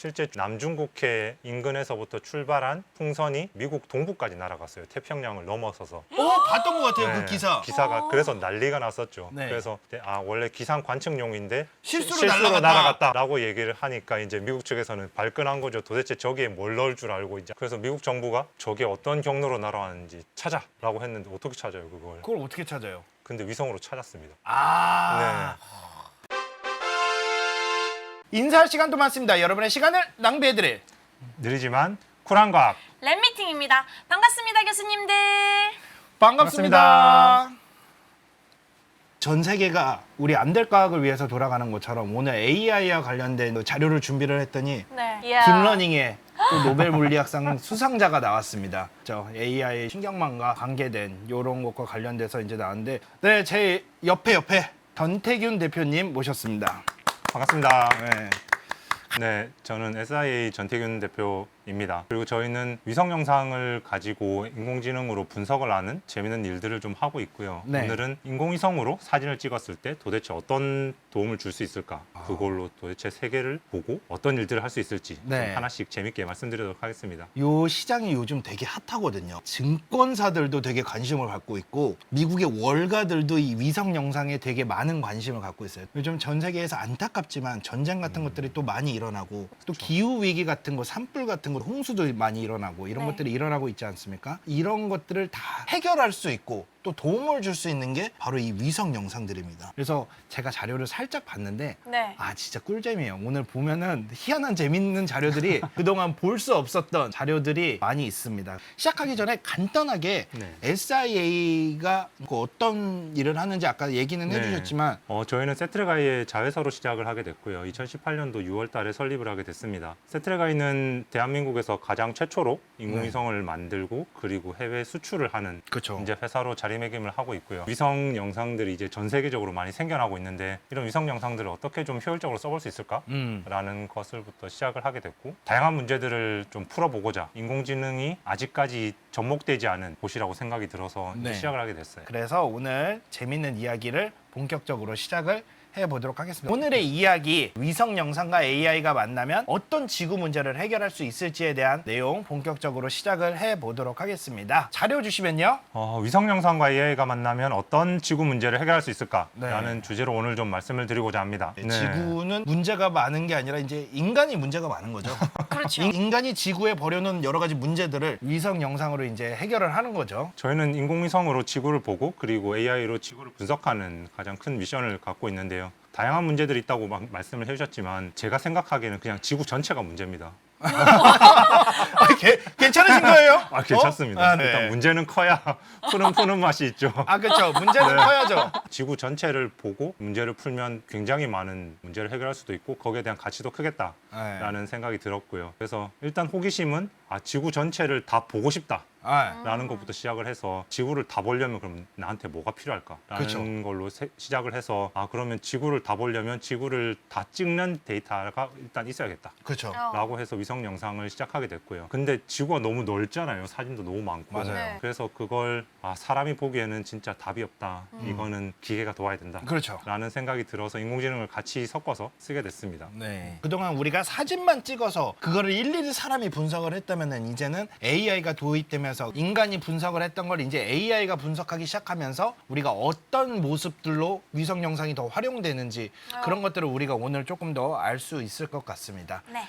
실제 남중국해 인근에서부터 출발한 풍선이 미국 동부까지 날아갔어요. 태평양을 넘어서서. 어 봤던 것 같아요 네, 그 기사. 기사가 그래서 난리가 났었죠. 네. 그래서 아 원래 기상 관측용인데 실수로 날아갔다. 날아갔다 라고 얘기를 하니까 이제 미국 측에서는 발끈한 거죠. 도대체 저기에 뭘 넣을 줄 알고 이제 그래서 미국 정부가 저게 어떤 경로로 날아왔는지 찾아라고 했는데 어떻게 찾아요 그걸? 그걸 어떻게 찾아요? 근데 위성으로 찾았습니다. 아. 인사할 시간도 많습니다. 여러분의 시간을 낭비해드릴 느리지만 쿨한 과학. 랩미팅입니다. 반갑습니다, 교수님들. 반갑습니다. 전 세계가 우리 안될 과학을 위해서 돌아가는 것처럼 오늘 AI와 관련된 그 자료를 준비를 했더니 네. 딥러닝의 또 노벨 물리학상 수상자가 나왔습니다. 저 AI 신경망과 관계된 이런 것과 관련돼서 이제 나왔는데 네, 제 옆에 옆에 전태균 대표님 모셨습니다. 반갑습니다. 네. 네, 저는 SIA 전태균 대표 입니다. 그리고 저희는 위성 영상을 가지고 인공지능으로 분석을 하는 재미있는 일들을 좀 하고 있고요. 네. 오늘은 인공위성으로 사진을 찍었을 때 도대체 어떤 도움을 줄 수 있을까? 그걸로 도대체 세계를 보고 어떤 일들을 할 수 있을지 좀 네. 하나씩 재밌게 말씀드리도록 하겠습니다. 요 시장이 요즘 되게 핫하거든요. 증권사들도 되게 관심을 갖고 있고 미국의 월가들도 이 위성 영상에 되게 많은 관심을 갖고 있어요. 요즘 전 세계에서 안타깝지만 전쟁 같은 것들이 또 많이 일어나고 또 기후 위기 같은 거, 산불 같은 거, 홍수도 많이 일어나고 이런 네. 것들이 일어나고 있지 않습니까? 이런 것들을 다 해결할 수 있고 또 도움을 줄 수 있는 게 바로 이 위성 영상들입니다. 그래서 제가 자료를 살짝 봤는데 네. 아 진짜 꿀잼이에요. 오늘 보면은 희한한 재밌는 자료들이 그동안 볼 수 없었던 자료들이 많이 있습니다. 시작하기 전에 간단하게 네. SIA가 어떤 일을 하는지 아까 얘기는 네. 해주셨지만 어, 저희는 세트레가이의 자회사로 시작을 하게 됐고요. 2018년도 6월 달에 설립을 하게 됐습니다. 세트레가이는 대한민국에서 가장 최초로 인공위성을 만들고 그리고 해외 수출을 하는 그렇죠. 이제 회사로 자리 매김을 하고 있고요. 위성 영상들이 이제 전 세계적으로 많이 생겨나고 있는데 이런 위성 영상들을 어떻게 좀 효율적으로 써볼 수 있을까? 음. 라는 것을부터 시작을 하게 됐고 다양한 문제들을 좀 풀어보고자 인공지능이 아직까지 접목되지 않은 곳이라고 생각이 들어서 네. 시작을 하게 됐어요. 그래서 오늘 재밌는 이야기를 본격적으로 시작을 해보도록 하겠습니다. 오늘의 이야기 위성 영상과 AI가 만나면 어떤 지구 문제를 해결할 수 있을지에 대한 내용 본격적으로 시작을 해보도록 하겠습니다. 자료 주시면요. 어, 위성 영상과 AI가 만나면 어떤 지구 문제를 해결할 수 있을까라는 네. 주제로 오늘 좀 말씀을 드리고자 합니다. 네. 지구는 문제가 많은 게 아니라 이제 인간이 문제가 많은 거죠. 그렇죠. 인- 인간이 지구에 버려놓은 여러 가지 문제들을 위성 영상으로 이제 해결을 하는 거죠. 저희는 인공위성으로 지구를 보고 그리고 AI로 지구를 분석하는 가장 큰 미션을 갖고 있는데요. 다양한 문제들이 있다고 막 말씀을 해주셨지만 제가 생각하기에는 그냥 지구 전체가 문제입니다. 아, 개- 괜찮으신 거예요? 아 괜찮습니다. 어? 아, 네. 일단 문제는 커야 푸는 푸는 맛이 있죠. 아 그렇죠. 문제는 네. 커야죠. 지구 전체를 보고 문제를 풀면 굉장히 많은 문제를 해결할 수도 있고 거기에 대한 가치도 크겠다라는 네. 생각이 들었고요. 그래서 일단 호기심은 아 지구 전체를 다 보고 싶다. 아, 라는 것부터 시작을 해서 지구를 다 보려면 그럼 나한테 뭐가 필요할까라는 그쵸. 걸로 세- 시작을 해서 아 그러면 지구를 다 보려면 지구를 다 찍는 데이터가 일단 있어야겠다. 그렇죠. 어. 라고 해서 위성 영상을 시작하게 됐고요. 근데 지구가 너무 넓잖아요. 사진도 너무 많고. 맞아요. 네. 그래서 그걸 아, 사람이 보기에는 진짜 답이 없다. 음. 이거는 기계가 도와야 된다. 그렇죠. 라는 생각이 들어서 인공지능을 같이 섞어서 쓰게 됐습니다. 네. 그동안 우리가 사진만 찍어서 그거를 일일이 사람이 분석을 했다면은 이제는 AI가 도입되면 서 인간이 분석을 했던 걸 이제 AI가 분석하기 시작하면서 우리가 어떤 모습들로 위성 영상이 더 활용되는지 어. 그런 것들을 우리가 오늘 조금 더 알 수 있을 것 같습니다. 네.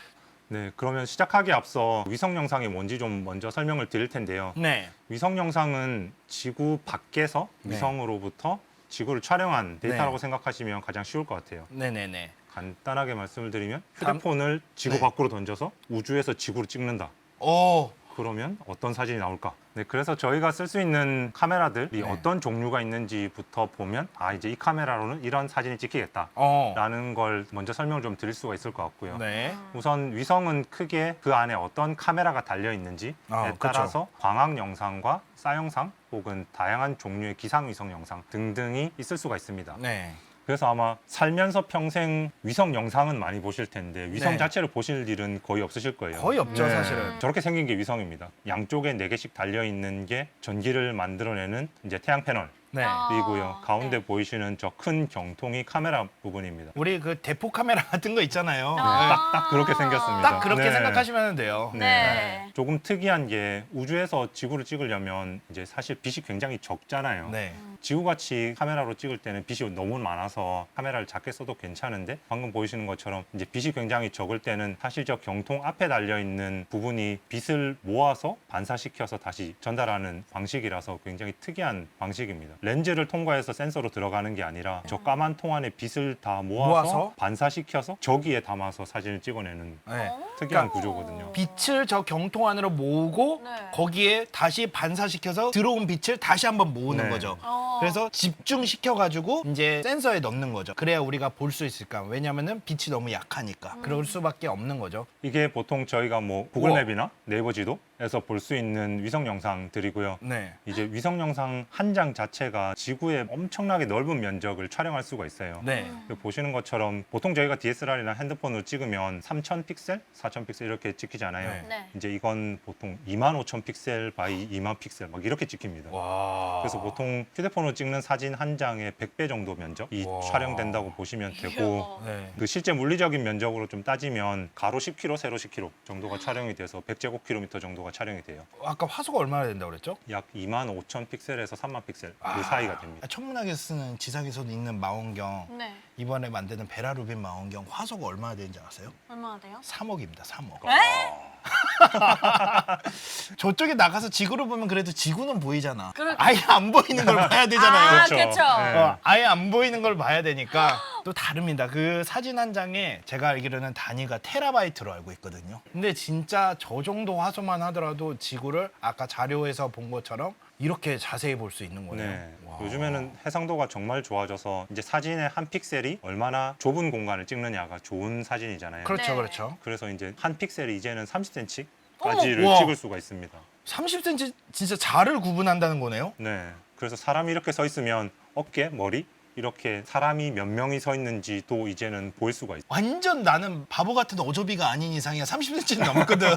네, 그러면 시작하기에 앞서 위성 영상이 뭔지 좀 먼저 설명을 드릴 텐데요. 네. 위성 영상은 지구 밖에서 네. 위성으로부터 지구를 촬영한 데이터라고 네. 생각하시면 가장 쉬울 것 같아요. 네네네. 간단하게 말씀을 드리면 담- 휴대폰을 지구 네. 밖으로 던져서 우주에서 지구를 찍는다. 오. 그러면 어떤 사진이 나올까? 네, 그래서 저희가 쓸 수 있는 카메라들이 네. 어떤 종류가 있는지부터 보면 아 이제 이 카메라로는 이런 사진이 찍히겠다. 어. 라는 걸 먼저 설명을 좀 드릴 수가 있을 것 같고요. 네. 우선 위성은 크게 그 안에 어떤 카메라가 달려 있는지에 아. 따라서 광학 영상과 쌍영상 혹은 다양한 종류의 기상 위성 영상 등등이 있을 수가 있습니다. 네. 그래서 아마 살면서 평생 위성 영상은 많이 보실 텐데 위성 네. 자체를 보실 일은 거의 없으실 거예요. 거의 없죠, 네. 사실은. 저렇게 생긴 게 위성입니다. 양쪽에 네 개씩 달려 있는 게 전기를 만들어내는 이제 태양 패널. 네. 아, 이고요. 가운데 네. 보이시는 저 큰 경통이 카메라 부분입니다. 우리 그 대포 카메라 같은 거 있잖아요. 아. 딱, 딱 그렇게 생겼습니다. 딱 그렇게 네. 생각하시면 돼요. 네. 조금 특이한 게 우주에서 지구를 찍으려면 이제 사실 빛이 굉장히 적잖아요. 네. 지구같이 카메라로 찍을 때는 빛이 너무 많아서 카메라를 작게 써도 괜찮은데 방금 보이시는 것처럼 이제 빛이 굉장히 적을 때는 사실 저 경통 앞에 달려 있는 부분이 빛을 모아서 반사시켜서 다시 전달하는 방식이라서 굉장히 특이한 방식입니다. 렌즈를 통과해서 센서로 들어가는 게 아니라 저 까만 통 안에 빛을 다 모아서, 모아서? 반사시켜서 저기에 담아서 사진을 찍어내는 네. 어? 특이한 구조거든요. 빛을 저 경통 안으로 모으고 네. 거기에 다시 반사시켜서 들어온 빛을 다시 한번 모으는 네. 거죠. 어. 그래서 집중시켜 가지고 이제 센서에 넣는 거죠. 그래야 우리가 볼 수 있을까? 왜냐면은 빛이 너무 약하니까. 그럴 수밖에 없는 거죠. 이게 보통 저희가 뭐 구글 우와. 맵이나 네이버 지도 에서 볼 수 있는 위성 영상들이고요. 네. 이제 위성 영상 한 장 자체가 지구의 엄청나게 넓은 면적을 촬영할 수가 있어요. 네. 그 보시는 것처럼 보통 저희가 DSLR이나 핸드폰으로 찍으면 3,000 픽셀, 4,000 픽셀 이렇게 찍히잖아요. 네. 네. 이제 이건 보통 25,000 픽셀 바이 2만 픽셀 막 이렇게 찍힙니다. 와. 그래서 보통 휴대폰으로 찍는 사진 한 장의 100배 정도 면적이 와. 촬영된다고 보시면 되고 이야. 네. 그 실제 물리적인 면적으로 좀 따지면 가로 10km, 세로 10km 정도가 촬영이 돼서 100제곱킬로미터 정도가 촬영이 돼요. 아까 화소가 얼마나 된다고 그랬죠? 약 2만 5천 픽셀에서 3만 픽셀 아. 그 사이가 됩니다. 천문학에 쓰는 지상에서도 있는 망원경 네. 이번에 만드는 베라루빈 망원경 화소가 얼마나 되는지 아세요? 얼마나 돼요? 3억입니다. 3억. 에? 저쪽에 나가서 지구를 보면 그래도 지구는 보이잖아. 그럴- 아예 안 보이는 걸 봐야 되잖아요. 아, 그렇죠. 그렇죠. 네. 어, 아예 안 보이는 걸 봐야 되니까 또 다릅니다. 그 사진 한 장에 제가 알기로는 단위가 테라바이트로 알고 있거든요. 근데 진짜 저 정도 화소만 하더라도 지구를 아까 자료에서 본 것처럼 이렇게 자세히 볼 수 있는 거네요. 네. 와. 요즘에는 해상도가 정말 좋아져서 이제 사진의 한 픽셀이 얼마나 좁은 공간을 찍느냐가 좋은 사진이잖아요. 그렇죠, 네. 그렇죠. 그래서 이제 한 픽셀이 이제는 30cm까지를 우와. 찍을 수가 있습니다. 30cm 진짜 자를 구분한다는 거네요. 네. 그래서 사람이 이렇게 서 있으면 어깨, 머리 이렇게 사람이 몇 명이 서 있는지도 이제는 보일 수가 있어요. 완전 나는 바보 같은 어조비가 아닌 이상이야 30cm 넘거든.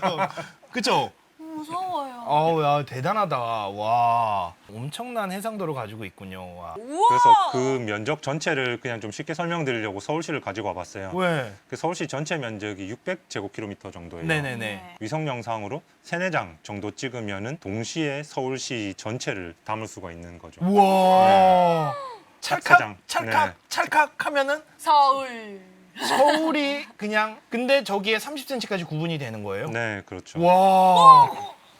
그죠? 무서워요. 어우 야 대단하다. 와 엄청난 해상도를 가지고 있군요. 와. 우와. 그래서 그 면적 전체를 그냥 좀 쉽게 설명드리려고 서울시를 가지고 와봤어요. 왜? 그 서울시 전체 면적이 600제곱킬로미터 정도예요. 네네네. 네. 위성 영상으로 세네 장 정도 찍으면은 동시에 서울시 전체를 담을 수가 있는 거죠. 우와. 세 찰칵 장. 찰칵 네. 찰칵 하면은 서울. 서울이 그냥 근데 저기에 30cm까지 구분이 되는 거예요? 네, 그렇죠. 와.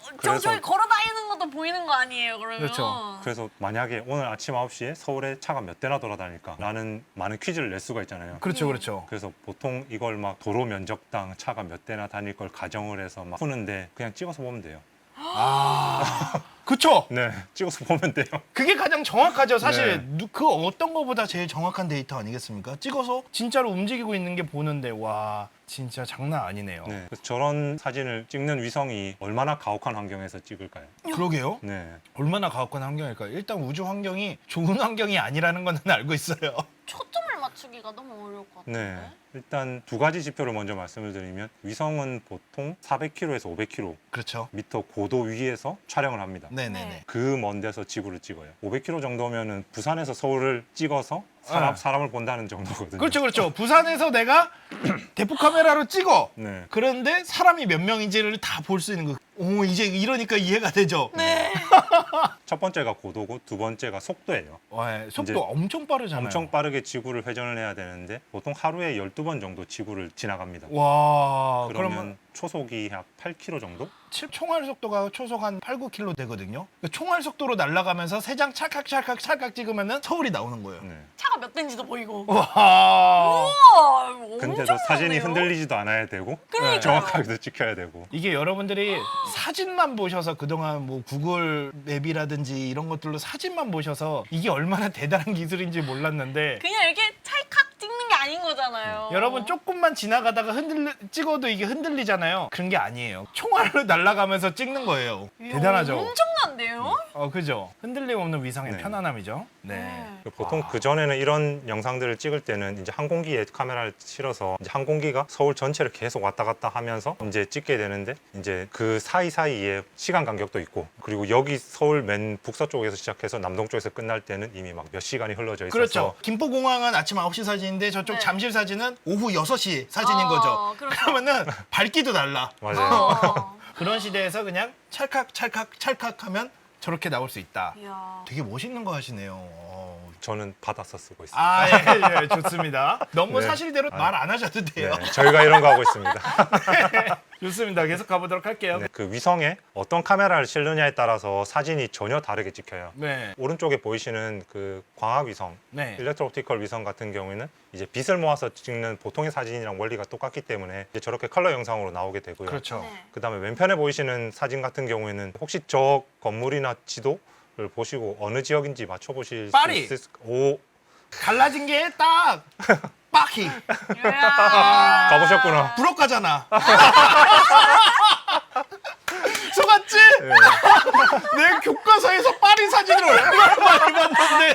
저 그래서- 저기 걸어 다니는 것도 보이는 거 아니에요, 그러면? 그렇죠. 그래서 만약에 오늘 아침 9시에 서울에 차가 몇 대나 돌아다닐까? 라는 많은 퀴즈를 낼 수가 있잖아요. 그렇죠, 그렇죠. 그래서 보통 이걸 막 도로 면적당 차가 몇 대나 다닐 걸 가정을 해서 막 푸는데 그냥 찍어서 보면 돼요. 아. 그쵸. 네, 찍어서 보면 돼요. 그게 가장 정확하죠. 사실 네. 누- 그 어떤 거보다 제일 정확한 데이터 아니겠습니까? 찍어서 진짜로 움직이고 있는 게 보는데 와 진짜 장난 아니네요. 네, 그래서 저런 사진을 찍는 위성이 얼마나 가혹한 환경에서 찍을까요? 그러게요. 네, 얼마나 가혹한 환경일까요? 일단 우주 환경이 좋은 환경이 아니라는 건 알고 있어요. 초점을 맞추기가 너무 어려울 것 같은데. 네. 일단 두 가지 지표를 먼저 말씀을 드리면 위성은 보통 400km에서 500km 그렇죠. 미터 고도 위에서 촬영을 합니다. 네네네. 네. 그 먼 데서 지구를 찍어요. 500km 정도면은 부산에서 서울을 찍어서 사람, 네. 사람을 본다는 정도거든요. 그렇죠, 그렇죠. 부산에서 내가 대포 카메라로 찍어. 네. 그런데 사람이 몇 명인지를 다 볼 수 있는 거. 오 이제 이러니까 이해가 되죠. 네. 첫 번째가 고도고 두 번째가 속도예요. 와, 속도 이제 엄청 빠르잖아요. 엄청 빠르게 지구를 회전을 해야 되는데 보통 하루에 12번 정도 지구를 지나갑니다. 와 그러면 그러면 초속이 약 8km 정도? 칠- 총알 속도가 초속 한 8, 9km 되거든요. 그 총알 속도로 날아가면서 세 장 찰칵 찰칵 찰칵 찍으면은 서울이 나오는 거예요. 네. 차가 몇 대인지도 보이고. 와 우와, 근데도 엄청 사진이. 흔들리지도 않아야 되고 그러니까요. 정확하게도 찍혀야 되고 이게 여러분들이 사진만 보셔서 그동안 뭐 구글 맵이라든지 이런 것들로 사진만 보셔서 이게 얼마나 대단한 기술인지 몰랐는데 그냥 이렇게 찰칵 찍는 게 아닌 거잖아요. 여러분 조금만 지나가다가 흔들 찍어도 이게 흔들리잖아요. 그런 게 아니에요. 총알로 날아가면서 찍는 거예요. 이야, 대단하죠. 엄청 엄청난데요? 어 그죠. 흔들림 없는 위상의 네. 편안함이죠. 네. 네. 그 보통 아. 그 전에는 이런 영상들을 찍을 때는 이제 항공기에 카메라를 실어서 이제 항공기가 서울 전체를 계속 왔다 갔다 하면서 이제 찍게 되는데 이제 그 사이 사이에 시간 간격도 있고 그리고 여기 서울 맨 북서쪽에서 시작해서 남동 쪽에서 끝날 때는 이미 막 몇 시간이 흘러져 있어서 그렇죠. 김포공항은 아침 9시 사진인데 저쪽 네. 잠실 사진은 오후 6시 사진인 어, 거죠. 그렇죠. 그러면은 밝기도 달라. 맞아요. 어. 그런 시대에서 그냥 찰칵 찰칵 찰칵 하면 저렇게 나올 수 있다. 되게 멋있는 거 하시네요. 어. 저는 받아서 쓰고 있습니다. 아, 예, 예, 좋습니다. 너무 네. 사실대로 아. 말안 하셔도 돼요. 네, 저희가 이런 거 하고 있습니다. 좋습니다. 계속 가보도록 할게요. 네, 그 위성에 어떤 카메라를 실느냐에 따라서 사진이 전혀 다르게 찍혀요. 네. 오른쪽에 보이시는 그 광학 위성, 네. 일렉트로옵티컬 위성 같은 경우에는 이제 빛을 모아서 찍는 보통의 사진이랑 원리가 똑같기 때문에 이제 저렇게 컬러 영상으로 나오게 되고요. 그렇죠. 네. 그다음에 왼편에 보이시는 사진 같은 경우에는 혹시 저 건물이나 지도를 보시고 어느 지역인지 맞춰보실 파리! 수 있을 오 갈라진 게 딱 빡히. 가보셨구나. 부럽 가잖아. 속았지? 네. 내 교과서에서 파리 사진을 얼마나 많이 봤는데.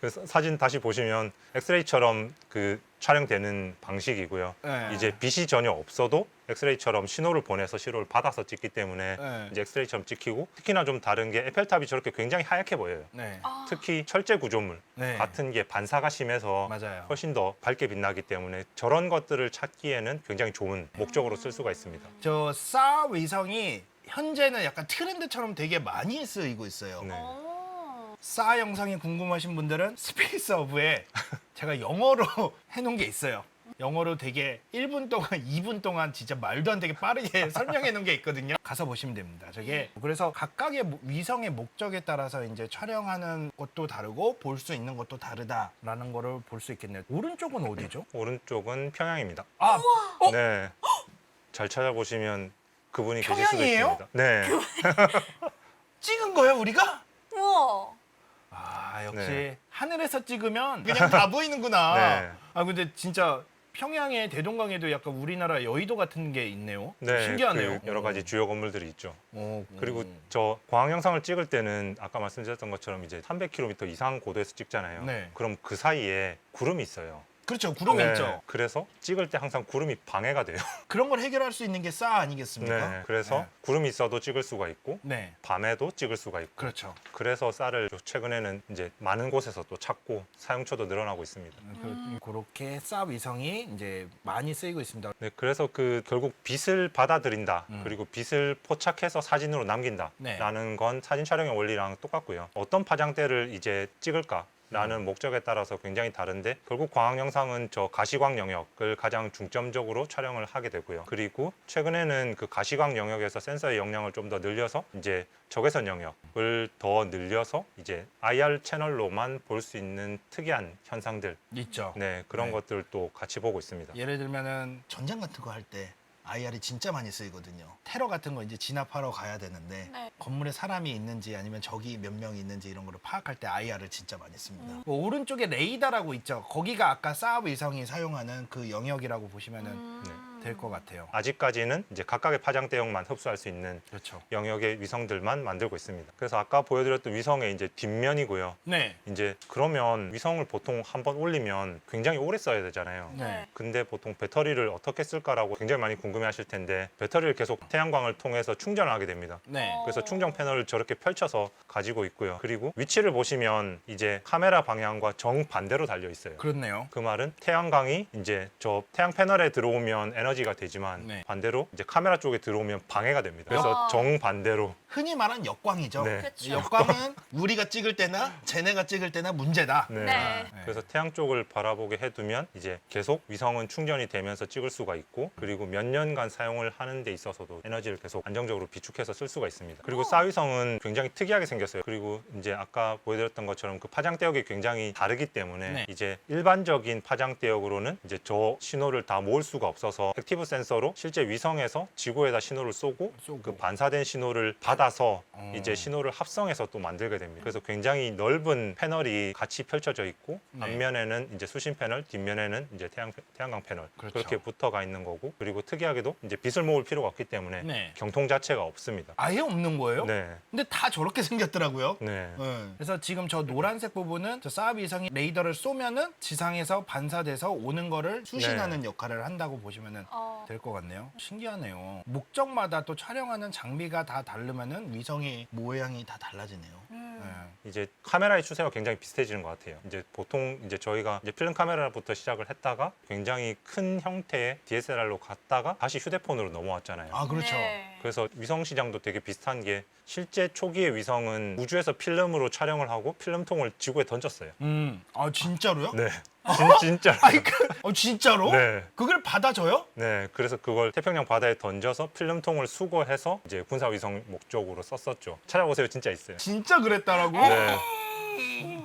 그래서 사진 다시 보시면 엑스레이처럼 그 촬영되는 방식이고요. 네. 이제 빛이 전혀 없어도 엑스레이처럼 신호를 보내서 신호를 받아서 찍기 때문에 네. 이제 엑스레이처럼 찍히고 특히나 좀 다른 게 에펠탑이 저렇게 굉장히 하얗게 보여요. 네. 아. 특히 철제 구조물 네. 같은 게 반사가 심해서 맞아요. 훨씬 더 밝게 빛나기 때문에 저런 것들을 찾기에는 굉장히 좋은 목적으로 쓸 수가 있습니다. 저싸 위성이 현재는 약간 트렌드처럼 되게 많이 쓰이고 있어요. 네. 오. 싸 영상이 궁금하신 분들은 스페이스 어브에 제가 영어로 해놓은 게 있어요. 영어로 되게 1분 동안, 2분 동안 진짜 말도 안 되게 빠르게 설명해 놓은 게 있거든요. 가서 보시면 됩니다. 저게 그래서 각각의 모- 위성의 목적에 따라서 이제 촬영하는 것도 다르고 볼 수 있는 것도 다르다라는 거를 볼 수 있겠네요. 오른쪽은 어디죠? 오른쪽은 평양입니다. 아, 네. 잘 찾아보시면 그분이 계실 수도 평양이에요? 있습니다. 네. 찍은 거예요, 우리가? 우와. 아, 역시 네. 하늘에서 찍으면 그냥 다 보이는구나. 네. 아, 근데 진짜 평양에 대동강에도 약간 우리나라 여의도 같은 게 있네요. 네. 신기하네요. 그 여러 가지 주요 건물들이 있죠. 어, 그리고 음. 저 광학 영상을 찍을 때는 아까 말씀드렸던 것처럼 이제 300km 이상 고도에서 찍잖아요. 네. 그럼 그 사이에 구름이 있어요. 그렇죠. 구름이 네. 있죠. 그래서 찍을 때 항상 구름이 방해가 돼요. 그런 걸 해결할 수 있는 게 싸 아니겠습니까? 네. 그래서 구름이 있어도 찍을 수가 있고 네. 네. 밤에도 찍을 수가 있고 그렇죠. 그래서 쌀을 최근에는 이제 많은 곳에서 또 찾고 사용처도 늘어나고 있습니다. 그, 그렇게 싸 위성이 이제 많이 쓰이고 있습니다. 네, 그래서 그 결국 빛을 받아들인다 음. 그리고 빛을 포착해서 사진으로 네. 남긴다라는 건 사진 촬영의 원리랑 똑같고요. 어떤 파장대를 이제 찍을까? 라는 목적에 따라서 굉장히 다른데 결국 광학 영상은 저 가시광 영역을 가장 중점적으로 촬영을 하게 되고요. 그리고 최근에는 그 가시광 영역에서 센서의 역량을 좀 더 늘려서 이제 적외선 영역을 더 늘려서 이제 IR 채널로만 볼 수 있는 특이한 현상들, 있죠. 네 그런 네. 것들도 같이 보고 있습니다. 예를 들면은 전쟁 같은 거 할 때 IR이 진짜 많이 쓰이거든요. 테러 같은 거 이제 진압하러 가야 되는데 네. 건물에 사람이 있는지 아니면 적이 몇명 있는지 이런 거를 파악할 때 IR을 진짜 많이 씁니다. 뭐 오른쪽에 레이더라고 있죠. 거기가 아까 사브 위성이 사용하는 그 영역이라고 보시면은 음. 될 것 같아요. 아직까지는 이제 각각의 파장대역만 흡수할 수 있는 그렇죠. 영역의 위성들만 만들고 있습니다. 그래서 아까 보여드렸던 위성의 이제 뒷면이고요. 네. 이제 그러면 위성을 보통 한 번 올리면 굉장히 오래 써야 되잖아요. 네. 근데 보통 배터리를 어떻게 쓸까라고 굉장히 많이 궁금해하실 텐데 배터리를 계속 태양광을 통해서 충전을 하게 됩니다. 네. 어. 그래서 충전 패널을 저렇게 펼쳐서 가지고 있고요. 그리고 위치를 보시면 이제 카메라 방향과 정 반대로 달려 있어요. 그렇네요. 그 말은 태양광이 이제 저 태양 패널에 들어오면 에너지 가 되지만 네. 반대로 이제 카메라 쪽에 들어오면 방해가 됩니다. 그래서 아. 정반대로 흔히 말한 역광이죠. 네. 그쵸. 역광은 우리가 찍을 때나 쟤네가 찍을 때나 문제다. 네. 네. 그래서 태양 쪽을 바라보게 해두면 이제 계속 위성은 충전이 되면서 찍을 수가 있고 그리고 몇 년간 사용을 하는 데 있어서도 에너지를 계속 안정적으로 비축해서 쓸 수가 있습니다. 그리고 싸위성은 굉장히 특이하게 생겼어요. 그리고 이제 아까 보여드렸던 것처럼 그 파장대역이 굉장히 다르기 때문에 네. 이제 일반적인 파장대역으로는 이제 저 신호를 다 모을 수가 없어서 액티브 센서로 실제 위성에서 지구에다 신호를 쏘고, 쏘고. 그 반사된 신호를 받아서 어. 이제 신호를 합성해서 또 만들게 됩니다. 그래서 굉장히 넓은 패널이 같이 펼쳐져 있고 네. 앞면에는 이제 수신 패널, 뒷면에는 이제 태양 태양광 패널 그렇죠. 그렇게 붙어가 있는 거고 그리고 특이하게도 이제 빛을 모을 필요가 없기 때문에 네. 경통 자체가 없습니다. 아예 없는 거예요? 네, 근데 다 저렇게 생겼더라고요. 네. 네. 그래서 지금 저 노란색 부분은 저 사업 위성이 레이더를 쏘면은 지상에서 반사돼서 오는 거를 수신하는 네. 역할을 한다고 보시면은 어. 될 것 같네요. 신기하네요. 목적마다 또 촬영하는 장비가 다 다르면은 위성의 모양이 다 달라지네요. 음. 네. 이제 카메라의 추세가 굉장히 비슷해지는 것 같아요. 이제 보통 이제 저희가 이제 필름 카메라부터 시작을 했다가 굉장히 큰 형태의 DSLR로 갔다가 다시 휴대폰으로 넘어왔잖아요. 아 그렇죠. 네. 그래서 위성 시장도 되게 비슷한 게 실제 초기의 위성은 우주에서 필름으로 촬영을 하고 필름통을 지구에 던졌어요. 음, 아 진짜로요? 네, 진, 진짜. 아니 그, 어, 진짜로? 네. 그걸 받아줘요? 네, 그래서 그걸 태평양 바다에 던져서 필름통을 수거해서 이제 군사 위성 목적으로 썼었죠. 찾아보세요, 진짜 있어요. 진짜 그랬다라고? 네.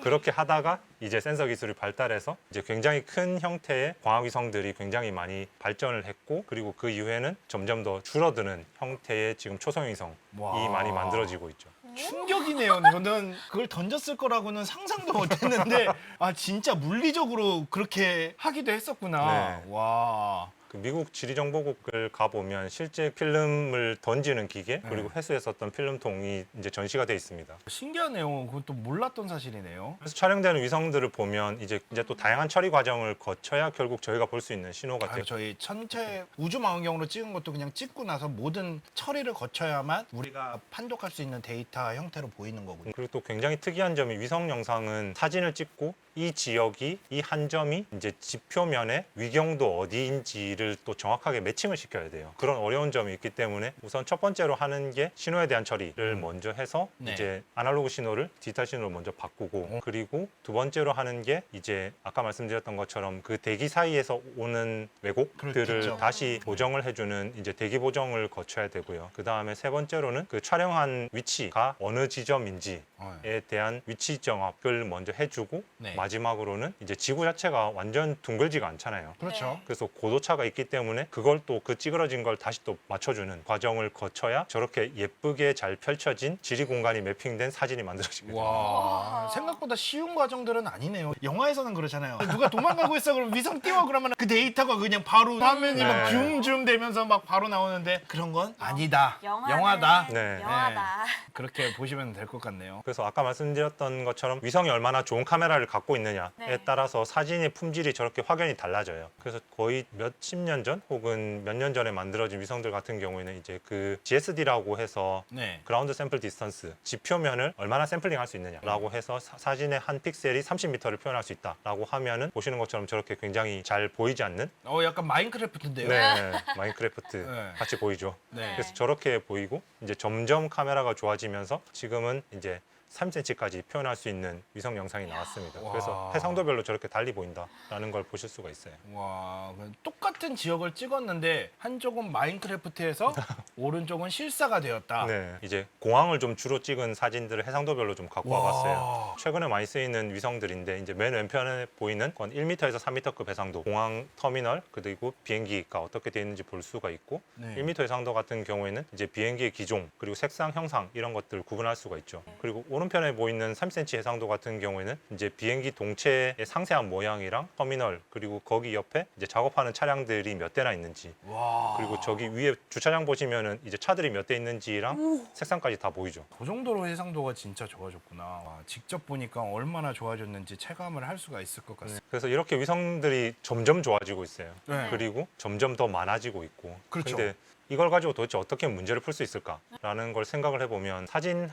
그렇게 하다가 이제 센서 기술이 발달해서 이제 굉장히 큰 형태의 광학 위성들이 굉장히 많이 발전을 했고 그리고 그 이후에는 점점 더 줄어드는 형태의 지금 초성 위성이 와. 많이 만들어지고 있죠. 충격이네요. 저는 그걸 던졌을 거라고는 상상도 못했는데 아 진짜 물리적으로 그렇게 하기도 했었구나. 네. 와. 그 미국 지리정보국을 가보면 실제 필름을 던지는 기계 그리고 네. 회수에 썼던 필름통이 이제 전시가 돼 있습니다. 신기하네요. 그건 또 몰랐던 사실이네요. 그래서 촬영되는 위성들을 보면 이제 이제 또 다양한 처리 과정을 거쳐야 결국 저희가 볼 수 있는 신호가 아, 돼요. 저희 천체 우주 망원경으로 찍은 것도 그냥 찍고 나서 모든 처리를 거쳐야만 우리가 판독할 수 있는 데이터 형태로 보이는 거군요. 그리고 또 굉장히 특이한 점이 위성 영상은 사진을 찍고 이 지역이 이 한 점이 이제 지표면에 위경도 어디인지를 또 정확하게 매칭을 시켜야 돼요. 그런 어려운 점이 있기 때문에 우선 첫 번째로 하는 게 신호에 대한 처리를 먼저 해서 네. 이제 아날로그 신호를 디지털 신호로 먼저 바꾸고 어. 그리고 두 번째로 하는 게 이제 아까 말씀드렸던 것처럼 그 대기 사이에서 오는 왜곡들을 그렇겠죠. 다시 보정을 해주는 이제 대기 보정을 거쳐야 되고요. 그 다음에 세 번째로는 그 촬영한 위치가 어느 지점인지 어. 에 대한 위치 정확을 먼저 해주고 네. 마지막으로는 이제 지구 자체가 완전 둥글지가 않잖아요. 그렇죠. 네. 그래서 고도차가 있기 때문에 그걸 또 그 찌그러진 걸 다시 또 맞춰주는 과정을 거쳐야 저렇게 예쁘게 잘 펼쳐진 지리 공간이 매핑된 사진이 만들어지거든요. 와 와. 생각보다 쉬운 과정들은 아니네요. 영화에서는 그렇잖아요. 누가 도망가고 있어 그러면 위성 띄워 그러면 그 데이터가 그냥 바로 화면이 막 네. 줌줌 되면서 막 바로 나오는데 그런 건 아니다. 영화네. 영화다. 네. 영화다. 그렇게 보시면 될 것 같네요. 그래서 아까 말씀드렸던 것처럼 위성이 얼마나 좋은 카메라를 갖고 있느냐에 네. 따라서 사진의 품질이 저렇게 확연히 달라져요. 그래서 거의 몇십 년 전 혹은 몇 년 전에 만들어진 위성들 같은 경우에는 이제 그 GSD라고 해서 네. 그라운드 샘플 디스턴스 지표면을 얼마나 샘플링 할 수 있느냐라고 해서 사, 진의 한 픽셀이 30m를 표현할 수 있다라고 하면은 보시는 것처럼 저렇게 굉장히 잘 보이지 않는 어 약간 마인크래프트인데요. 네, 마인크래프트 네. 같이 보이죠. 네. 그래서 저렇게 보이고 이제 점점 카메라가 좋아지면서 지금은 이제 3cm까지 표현할 수 있는 위성 영상이 나왔습니다. 와. 그래서 해상도별로 저렇게 달리 보인다라는 걸 보실 수가 있어요. 와, 그 똑같은 지역을 찍었는데 한쪽은 마인크래프트에서 오른쪽은 실사가 되었다. 네, 이제 공항을 좀 주로 찍은 사진들을 해상도별로 좀 갖고 와봤어요. 와. 최근에 많이 쓰이는 위성들인데 이제 맨 왼편에 보이는 건 1m에서 3m급 해상도 공항 터미널 그리고 비행기가 어떻게 되어 있는지 볼 수가 있고 네. 1m 해상도 같은 경우에는 이제 비행기의 기종 그리고 색상 형상 이런 것들을 구분할 수가 있죠. 그리고 오른 편에 보이는 3cm 해상도 같은 경우에는 이제 비행기 동체의 상세한 모양이랑 터미널 그리고 거기 옆에 이제 작업하는 차량들이 몇 대나 있는지 와. 그리고 저기 위에 주차장 보시면은 이제 차들이 몇 대 있는지랑 색상까지 다 보이죠. 그 정도로 해상도가 진짜 좋아졌구나. 와, 직접 보니까 얼마나 좋아졌는지 체감을 할 수가 있을 것 같습니다. 그래서 이렇게 위성들이 점점 좋아지고 있어요. 네. 그리고 점점 더 많아지고 있고. 그렇죠. 근데 이걸 가지고 도대체 어떻게 문제를 풀 수 있을까라는 걸 생각을 해보면 사진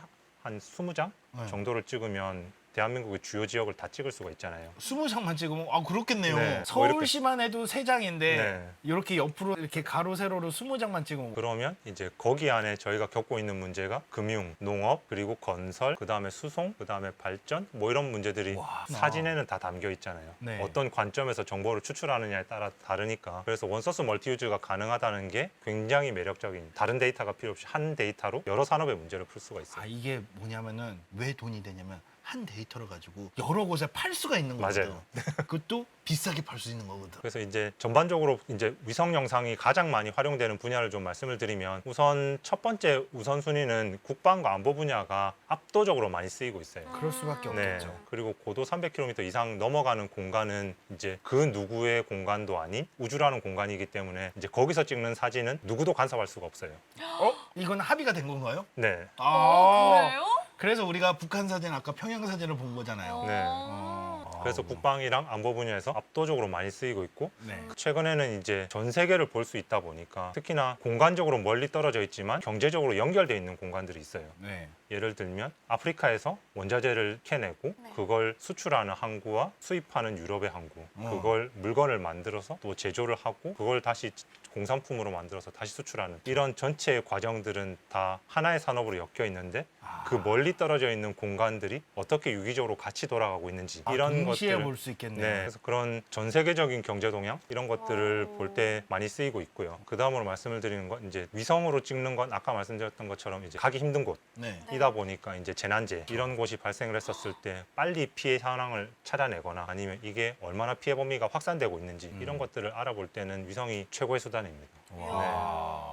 한 20장 네. 정도를 찍으면 대한민국의 주요 지역을 다 찍을 수가 있잖아요. 스무 장만 찍으면 아 그렇겠네요. 네, 뭐 서울시만 해도 세 장인데 네. 이렇게 옆으로 이렇게 가로 세로로 스무 장만 찍으면 그러면 이제 거기 안에 저희가 겪고 있는 문제가 금융, 농업, 그리고 건설, 그 다음에 수송, 그 다음에 발전 뭐 이런 문제들이 와. 사진에는 다 담겨 있잖아요. 네. 어떤 관점에서 정보를 추출하느냐에 따라 다르니까 그래서 원소스 멀티유즈가 가능하다는 게 굉장히 매력적인 다른 데이터가 필요 없이 한 데이터로 여러 산업의 문제를 풀 수가 있어요. 아 이게 뭐냐면은 왜 돈이 되냐면 한 데이터를 가지고 여러 곳에 팔 수가 있는 거거든. 맞아요. 그것도 비싸게 팔 수 있는 거거든. 그래서 이제 전반적으로 이제 위성 영상이 가장 많이 활용되는 분야를 좀 말씀을 드리면 우선 첫 번째 우선순위는 국방과 안보 분야가 압도적으로 많이 쓰이고 있어요. 그럴 수밖에 네. 없겠죠. 그리고 고도 300km 이상 넘어가는 공간은 이제 그 누구의 공간도 아닌 우주라는 공간이기 때문에 이제 거기서 찍는 사진은 누구도 간섭할 수가 없어요. 어? 이건 합의가 된 건가요? 네. 어, 그래요? 그래서 우리가 북한 사진 아까 평양 사진을 본 거잖아요. 네. 어. 그래서 국방이랑 안보 분야에서 압도적으로 많이 쓰이고 있고 네. 최근에는 이제 전 세계를 볼 수 있다 보니까 특히나 공간적으로 멀리 떨어져 있지만 경제적으로 연결돼 있는 공간들이 있어요. 네. 예를 들면 아프리카에서 원자재를 캐내고 네. 그걸 수출하는 항구와 수입하는 유럽의 항구 어. 그걸 물건을 만들어서 또 제조를 하고 그걸 다시 공산품으로 만들어서 다시 수출하는 이런 전체의 과정들은 다 하나의 산업으로 엮여 있는데 아. 그 멀리 떨어져 있는 공간들이 어떻게 유기적으로 같이 돌아가고 있는지 아, 이런 동시에 것들을 볼 수 있겠네요. 네, 그래서 그런 전 세계적인 경제 동향 이런 것들을 오. 볼 때 많이 쓰이고 있고요. 그 다음으로 말씀을 드리는 건 이제 위성으로 찍는 건 아까 말씀드렸던 것처럼 이제 가기 힘든 곳 네. 네. 이다 보니까 이제 재난재 이런 곳이 발생을 했었을 때 빨리 피해 상황을 찾아내거나 아니면 이게 얼마나 피해 범위가 확산되고 있는지 음. 이런 것들을 알아볼 때는 위성이 최고의 수단입니다. 와.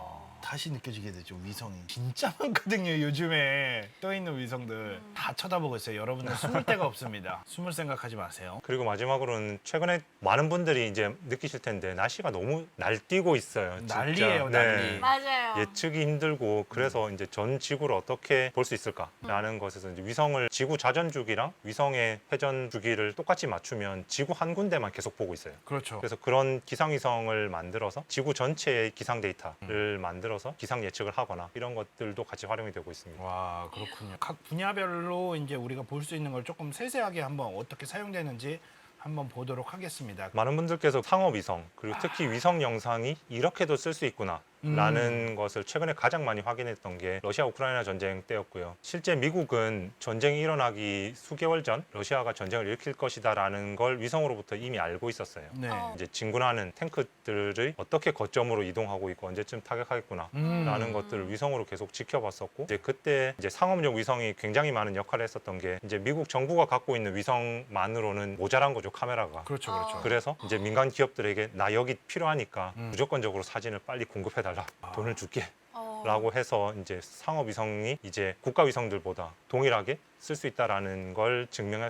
다시 느껴지게 되죠 위성이 진짜 많거든요 요즘에 떠 있는 위성들 음. 다 쳐다보고 있어요 여러분들 숨을 데가 없습니다 숨을 생각하지 마세요 그리고 마지막으로는 최근에 많은 분들이 이제 느끼실 텐데 날씨가 너무 날뛰고 있어요. 진짜. 난리예요, 난리. 맞아요. 예측이 힘들고 그래서 이제 전 지구를 어떻게 볼 수 있을까라는 것에서 이제 위성을 지구 자전 주기랑 위성의 회전 주기를 똑같이 맞추면 지구 한 군데만 계속 보고 있어요. 그렇죠 그래서 그런 기상 위성을 만들어서 지구 전체의 기상 데이터를 만들어서 기상 예측을 하거나 이런 것들도 같이 활용이 되고 있습니다. 와 그렇군요 각 분야별로 이제 우리가 볼 수 있는 걸 조금 세세하게 한번 어떻게 사용되는지 한번 보도록 하겠습니다 많은 분들께서 상업 위성 그리고 특히 위성 영상이 이렇게도 쓸 수 있구나. 라는 것을 최근에 가장 많이 확인했던 게 러시아 우크라이나 전쟁 때였고요. 실제 미국은 전쟁이 일어나기 수개월 전 러시아가 전쟁을 일으킬 것이다라는 걸 위성으로부터 이미 알고 있었어요. 네 어. 이제 진군하는 탱크들을 어떻게 거점으로 이동하고 있고 언제쯤 타격하겠구나. 음. 라는 것들을 위성으로 계속 지켜봤었고 이제 그때 이제 상업용 위성이 굉장히 많은 역할을 했었던 게 이제 미국 정부가 갖고 있는 위성만으로는 모자란 거죠 카메라가 그렇죠 그렇죠 어. 그래서 이제 민간 기업들에게 나 여기 필요하니까 음. 무조건적으로 사진을 빨리 공급해 달라 아. 돈을 줄게 어. 라고 해서 이제 상업 위성이 이제 국가 위성들보다 동일하게 쓸 수 있다라는 걸 증명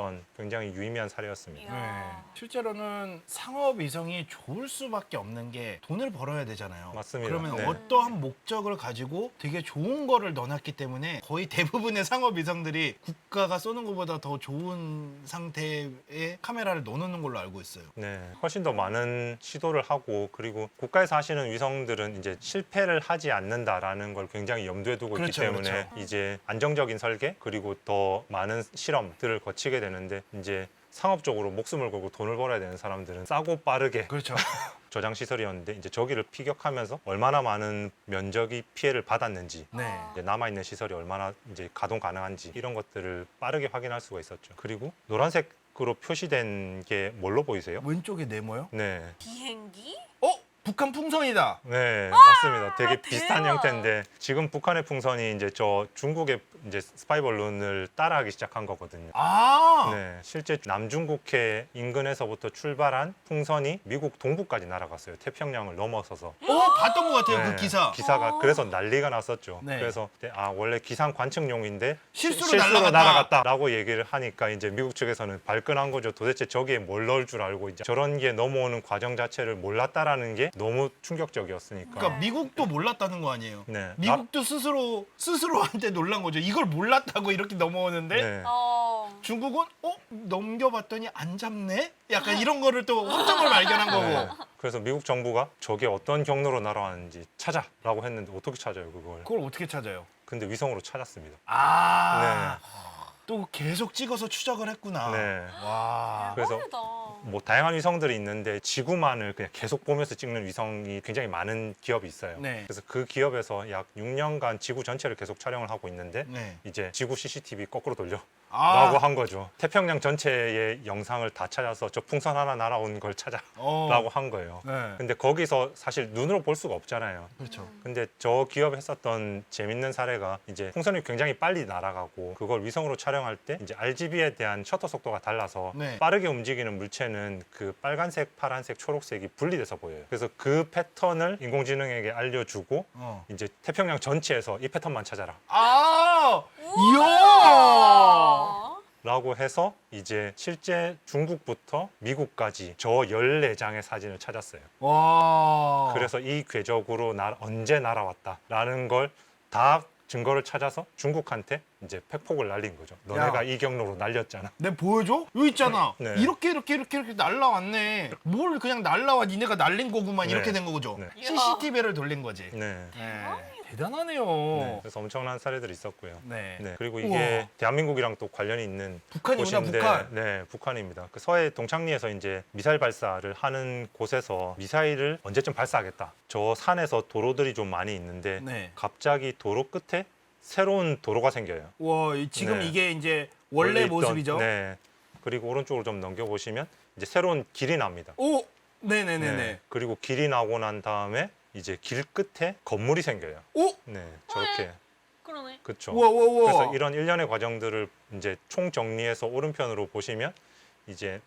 했던 굉장히 유의미한 사례였습니다. 네. 실제로는 상업 위성이 좋을 수밖에 없는 게 돈을 벌어야 되잖아요. 맞습니다. 그러면 네. 어떠한 목적을 가지고 되게 좋은 거를 넣어놨기 때문에 거의 대부분의 상업 위성들이 국가가 쏘는 것보다 더 좋은 상태의 카메라를 넣어놓는 걸로 알고 있어요. 네, 훨씬 더 많은 시도를 하고 그리고 국가에서 하시는 위성들은 이제 실패를 하지 않는다라는 걸 굉장히 염두에 두고 그렇죠, 있기 때문에 그렇죠. 이제 안정적인 설계 그리고 더 많은 실험들을 거치게 되 는데 이제 상업적으로 목숨을 걸고 돈을 벌어야 되는 사람들은 싸고 빠르게 그렇죠. 저장 시설이었는데 이제 저기를 피격하면서 얼마나 많은 면적이 피해를 받았는지 네. 이제 남아 있는 시설이 얼마나 이제 가동 가능한지 이런 것들을 빠르게 확인할 수가 있었죠. 그리고 노란색으로 표시된 게 뭘로 보이세요? 왼쪽에 네모요? 네. 비행기? 어? 북한 풍선이다. 네, 맞습니다. 되게. 비슷한 형태인데 지금 북한의 풍선이 이제 저 중국의 이제 스파이 발론을 따라하기 시작한 거거든요. 아. 네, 실제 남중국해 인근에서부터 출발한 풍선이 미국 동부까지 날아갔어요. 태평양을 넘어서서. 어, 봤던 것 같아요 그 네, 기사. 기사가 어. 그래서 난리가 났었죠. 네. 그래서 그때 아 원래 기상 관측용인데 실수로 시- 실수로 날아갔다. 날아갔다 라고 얘기를 하니까 이제 미국 측에서는 발끈한 거죠. 도대체 저기에 뭘 넣을 줄 알고 이제 저런 게 넘어오는 과정 자체를 몰랐다라는 게 너무 충격적이었으니까. 그러니까 미국도 몰랐다는 거 아니에요. 네. 미국도 스스로 스스로한테 놀란 거죠. 이걸 몰랐다고 이렇게 넘어오는데 네. 어. 중국은 어 넘겨봤더니 안 잡네? 약간 이런 거를 또 허점을 발견한 네. 거고. 그래서 미국 정부가 저게 어떤 경로로 날아왔는지 찾아라고 했는데 어떻게 찾아요 그걸? 그걸 어떻게 찾아요? 근데 위성으로 찾았습니다. 아. 또 계속 찍어서 추적을 했구나. 네. 와. 그래서. 뭐 다양한 위성들이 있는데 지구만을 그냥 계속 보면서 찍는 위성이 굉장히 많은 기업이 있어요. 네. 그래서 그 기업에서 약 6년간 지구 전체를 계속 촬영을 하고 있는데 네. 이제 지구 CCTV 거꾸로 돌려 아. 라고 한 거죠. 태평양 전체의 영상을 다 찾아서 저 풍선 하나 날아온 걸 찾아라고 어. 한 거예요. 네. 근데 거기서 사실 눈으로 볼 수가 없잖아요. 그렇죠. 근데 저 기업 했었던 재밌는 사례가 이제 풍선이 굉장히 빨리 날아가고 그걸 위성으로 촬영할 때 이제 RGB에 대한 셔터 속도가 달라서 네. 빠르게 움직이는 물체는 그 빨간색, 파란색, 초록색이 분리돼서 보여요. 그래서 그 패턴을 인공지능에게 알려주고 어. 이제 태평양 전체에서 이 패턴만 찾아라. 아, 이야. 라고 해서 이제 실제 중국부터 미국까지 저 14장의 사진을 찾았어요. 와. 그래서 이 궤적으로 나, 언제 날아왔다라는 걸 다 증거를 찾아서 중국한테 이제 팩폭을 날린 거죠. 너네가 야. 이 경로로 날렸잖아. 내 보여줘? 여기 있잖아. 네. 이렇게 이렇게 이렇게 이렇게 날라왔네. 뭘 그냥 날라와? 니네가 날린 거구만 네. 이렇게 된 거죠. 네. CCTV를 돌린 거지. 네. 네. 대단하네요. 네. 그래서 엄청난 사례들이 있었고요. 네. 네. 그리고 우와. 이게 대한민국이랑 또 관련이 있는 북한이구나 곳인데, 북한. 네, 북한입니다. 그 서해 동창리에서 이제 미사일 발사를 하는 곳에서 미사일을 언제쯤 발사하겠다. 저 산에서 도로들이 좀 많이 있는데 네. 갑자기 도로 끝에 새로운 도로가 생겨요. 와 이- 지금 네. 이게 이제 원래 있던- 모습이죠. 네. 그리고 오른쪽으로 좀 넘겨 보시면 이제 새로운 길이 납니다. 오, 네네네네. 네. 그리고 길이 나고 난 다음에 이제 길 끝에 건물이 생겨요. 오, 네, 저렇게 그러네. 그렇죠. 우와 우와 우와. 그래서 이런 일련의 과정들을 이제 총 정리해서 오른편으로 보시면 이제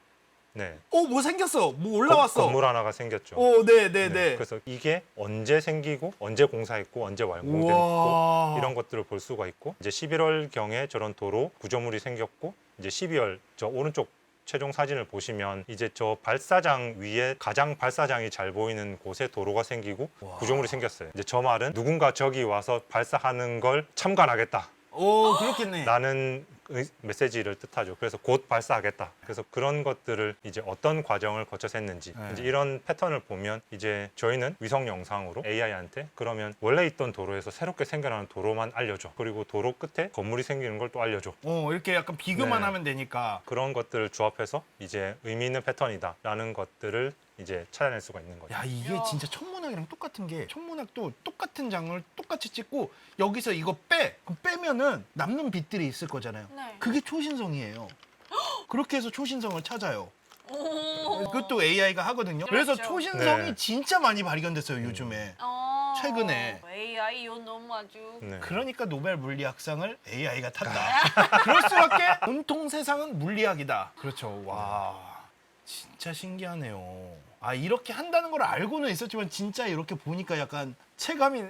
네 오, 뭐 생겼어? 뭐 올라왔어? 건- 건물 하나가 생겼죠. 오, 네, 네, 네, 네. 그래서 이게 언제 생기고 언제 공사했고 언제 완공됐고 우와. 이런 것들을 볼 수가 있고 이제 11월 경에 저런 도로 구조물이 생겼고 이제 12월 저 오른쪽 최종 사진을 보시면 이제 저 발사장 위에 가장 발사장이 잘 보이는 곳에 도로가 생기고 와. 구조물이 생겼어요. 이제 저 말은 누군가 저기 와서 발사하는 걸 참관하겠다. 오, 그렇겠네. 라는 의- 메시지를 뜻하죠. 그래서 곧 발사하겠다. 그래서 그런 것들을 이제 어떤 과정을 거쳐서 했는지 네. 이제 이런 패턴을 보면 이제 저희는 위성 영상으로 AI한테 그러면 원래 있던 도로에서 새롭게 생겨나는 도로만 알려줘. 그리고 도로 끝에 건물이 생기는 걸 또 알려줘. 어, 이렇게 약간 비교만 네. 하면 되니까. 그런 것들을 조합해서 이제 의미 있는 패턴이다라는 것들을 이제 찾아낼 수가 있는 거죠. 야, 이게 야. 진짜 천문학이랑 똑같은 게 천문학도 똑같은 장을 똑같이 찍고 여기서 이거 빼. 그럼 빼면은 남는 빛들이 있을 거잖아요. 네. 그게 초신성이에요. 그렇게 해서 초신성을 찾아요. 오. 그것도 AI가 하거든요. 그래서 그렇죠. 초신성이 네. 진짜 많이 발견됐어요, 요즘에. 어. 최근에. AI 요 너무 아주. 네. 그러니까 노벨 물리학상을 AI가 탔다. 그럴 수밖에 온통 세상은 물리학이다. 그렇죠. 와, 진짜 신기하네요. 아 이렇게 한다는 걸 알고는 있었지만 진짜 이렇게 보니까 약간 체감이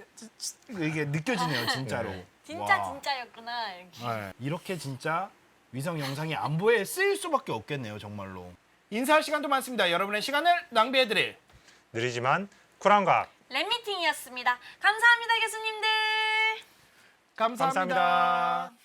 이게 느껴지네요, 진짜로. 네. 진짜 와. 진짜였구나 이렇게. 네. 이렇게 진짜 위성 영상이 안보에 쓰일 수밖에 없겠네요, 정말로. 인사할 시간도 많습니다. 여러분의 시간을 낭비해드릴 느리지만 쿨한 과학. 랩미팅이었습니다. 감사합니다 교수님들. 감사합니다. 감사합니다.